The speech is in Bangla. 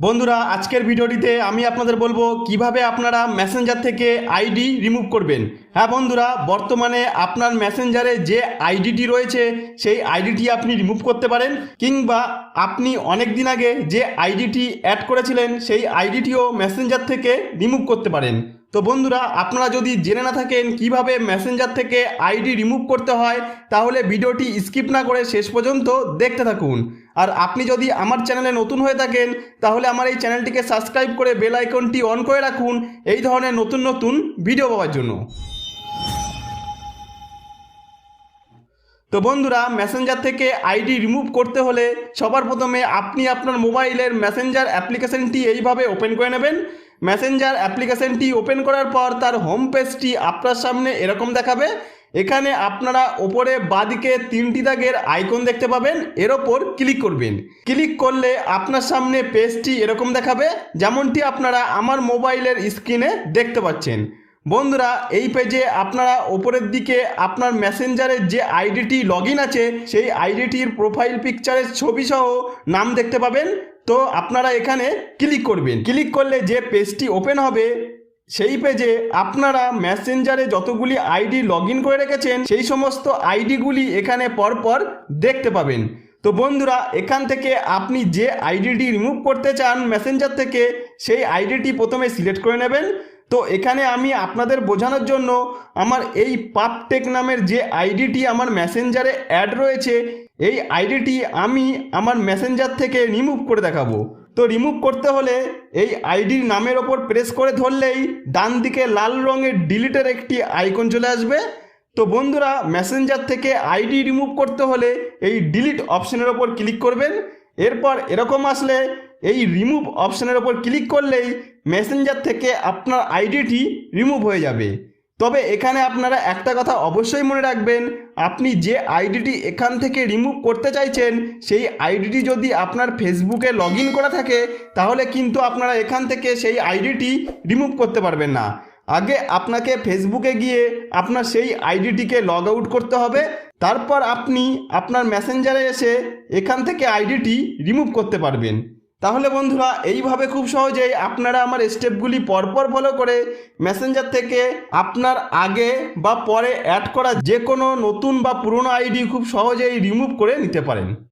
বন্ধুরা, আজকের ভিডিওটিতে আমি আপনাদের বলব কীভাবে আপনারা মেসেঞ্জার থেকে আইডি রিমুভ করবেন। হ্যাঁ বন্ধুরা, বর্তমানে আপনার মেসেঞ্জারে যে আইডিটি রয়েছে, সেই আইডিটি আপনি রিমুভ করতে পারেন, কিংবা আপনি অনেক দিন আগে যে আইডিটি অ্যাড করেছিলেন, সেই আইডিটিও মেসেঞ্জার থেকে রিমুভ করতে পারেন। তো বন্ধুরা, আপনারা যদি জেনে না থাকেন কীভাবে মেসেঞ্জার থেকে আইডি রিমুভ করতে হয়, তাহলে ভিডিওটি স্কিপ না করে শেষ পর্যন্ত দেখতে থাকুন। আর আপনি যদি আমার চ্যানেলে নতুন হয়ে থাকেন, তাহলে আমার এই চ্যানেলটিকে সাবস্ক্রাইব করে বেল আইকনটি অন করে রাখুন, এই ধরনের নতুন নতুন ভিডিও পাওয়ার জন্য। তো বন্ধুরা মেসেঞ্জার থেকে আইডি রিমুভ করতে হলে সবার প্রথমে আপনি আপনার মোবাইলের মেসেঞ্জার অ্যাপ্লিকেশনটি এইভাবে ওপেন করে নেবেন। মেসেঞ্জার অ্যাপ্লিকেশনটি ওপেন করার পর তার হোম পেজটি আপনার সামনে এরকম দেখাবে। এখানে আপনারা ওপরে বাদিকে তিনটি দাগের আইকন দেখতে পাবেন। এর ওপর ক্লিক করবেন। ক্লিক করলে আপনার সামনে পেজটি এরকম দেখাবে, যেমনটি আপনারা আমার মোবাইলের স্ক্রিনে দেখতে পাচ্ছেন। বন্ধুরা, এই পেজে আপনারা ওপরের দিকে আপনার মেসেঞ্জারের যে আইডিটি লগ আছে, সেই আইডিটির প্রোফাইল পিকচারের ছবি সহ নাম দেখতে পাবেন। তো আপনারা এখানে ক্লিক করবেন। ক্লিক করলে যে পেজটি ওপেন হবে, সেই পেজে আপনারা ম্যাসেঞ্জারে যতগুলি আইডি লগ করে রেখেছেন, সেই সমস্ত আইডিগুলি এখানে পরপর দেখতে পাবেন। তো বন্ধুরা, এখান থেকে আপনি যে আইডিটি রিমুভ করতে চান ম্যাসেঞ্জার থেকে, সেই আইডিটি প্রথমে সিলেক্ট করে নেবেন। তো এখানে আমি আপনাদের বোঝানোর জন্য আমার এই পাপটেক নামের যে আইডিটি আমার মেসেঞ্জারে অ্যাড রয়েছে, এই আইডিটি আমি আমার মেসেঞ্জার থেকে রিমুভ করে দেখাবো। তো রিমুভ করতে হলে এই আইডির নামের ওপর প্রেস করে ধরলেই ডান দিকে লাল রঙের ডিলিটের একটি আইকন চলে আসবে। তো বন্ধুরা, মেসেঞ্জার থেকে আইডি রিমুভ করতে হলে এই ডিলিট অপশনের ওপর ক্লিক করবেন। এরপর এরকম আসলে এই রিমুভ অপশানের ওপর ক্লিক করলেই মেসেঞ্জার থেকে আপনার আইডিটি রিমুভ হয়ে যাবে। তবে এখানে আপনারা একটা কথা অবশ্যই মনে রাখবেন, আপনি যে আইডিটি এখান থেকে রিমুভ করতে চাইছেন, সেই আইডিটি যদি আপনার ফেসবুকে লগ করা থাকে, তাহলে কিন্তু আপনারা এখান থেকে সেই আইডিটি রিমুভ করতে পারবেন না। আগে আপনাকে ফেসবুকে গিয়ে আপনার সেই আইডিটিকে লগ আউট করতে হবে, তারপর আপনি আপনার মেসেঞ্জারে এসে এখান থেকে আইডিটি রিমুভ করতে পারবেন। তাহলে বন্ধুরা, এইভাবে খুব সহজেই আপনারা আমার স্টেপগুলি পরপর ফলো করে মেসেঞ্জার থেকে আপনার আগে বা পরে অ্যাড করা যে কোনো নতুন বা পুরনো আইডি খুব সহজেই রিমুভ করে নিতে পারেন।